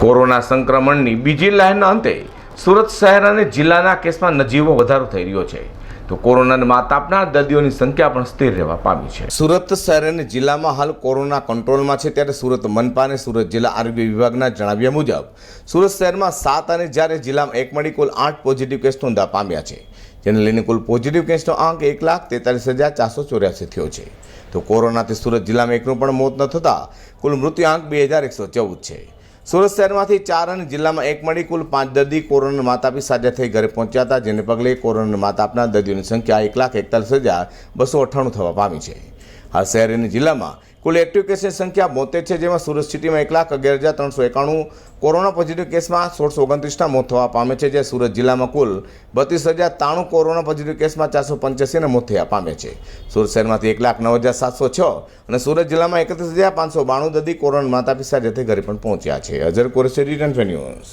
Corona સંક્રમણની બીજી લહેરના અંતે સુરત શહેર અને જિલ્લાના કેસમાં નજીવો વધારો થઈ રહ્યો છે. તો કોરોનાને માત આપનાર દર્દીઓની સંખ્યા પણ સ્થિર રહેવા પામી છે. સુરત શહેર અને જિલ્લામાં હાલ કોરોના કંટ્રોલમાં છે ત્યારે સુરત મનપા અને સુરત જિલ્લા આરોગ્ય વિભાગના જણાવ્યા મુજબ સુરત શહેરમાં સાત અને જ્યારે જિલ્લામાં એક મળી કુલ આઠ પોઝિટિવ કેસ નોંધા પામ્યા છે. જેને લઈને કુલ પોઝિટિવ કેસનો આંક એક લાખ તેતાલીસ હજાર ચારસો ચોર્યાસી થયો છે. તો કોરોનાથી સુરત જિલ્લામાં એકનું પણ મોત ન થતાં કુલ મૃત્યુ આંક બે હજાર એકસો ચૌદ છે. સુરત શહેરમાંથી ચાર અને જિલ્લામાં એક મળી કુલ પાંચ દર્દી કોરોના માતાપી સાજા થઈ ઘરે પહોંચ્યા હતા, જેને પગલે કોરોના માતા આપનાર દર્દીઓની સંખ્યા એક લાખ એકતાલીસ હજાર બસો અઠ્ઠાણું થવા પામી છે. હાલ શહેર અને જિલ્લામાં કુલ એક્ટિવ કેસની સંખ્યા બોતેર છે, જેમાં સુરત સિટીમાં એક લાખ અગિયાર હજાર ત્રણસો એકાણું કોરોના પોઝિટિવ કેસમાં સોળસો ઓગણત્રીસના મોત થવા પામે છે, જે સુરત જિલ્લામાં કુલ બત્રીસ હજાર ત્રાણું કોરોના પોઝિટિવ કેસમાં ચારસો પંચ્યાસીને મોત થયા પામે છે. સુરત શહેરમાંથી એક લાખ નવ હજાર સાતસો છ અને સુરત જિલ્લામાં એકત્રીસ હજાર પાંચસો બાણું દર્દી કોરોના માતા પિતા સાથે ઘરે પણ પહોંચ્યા છે. Azhar return news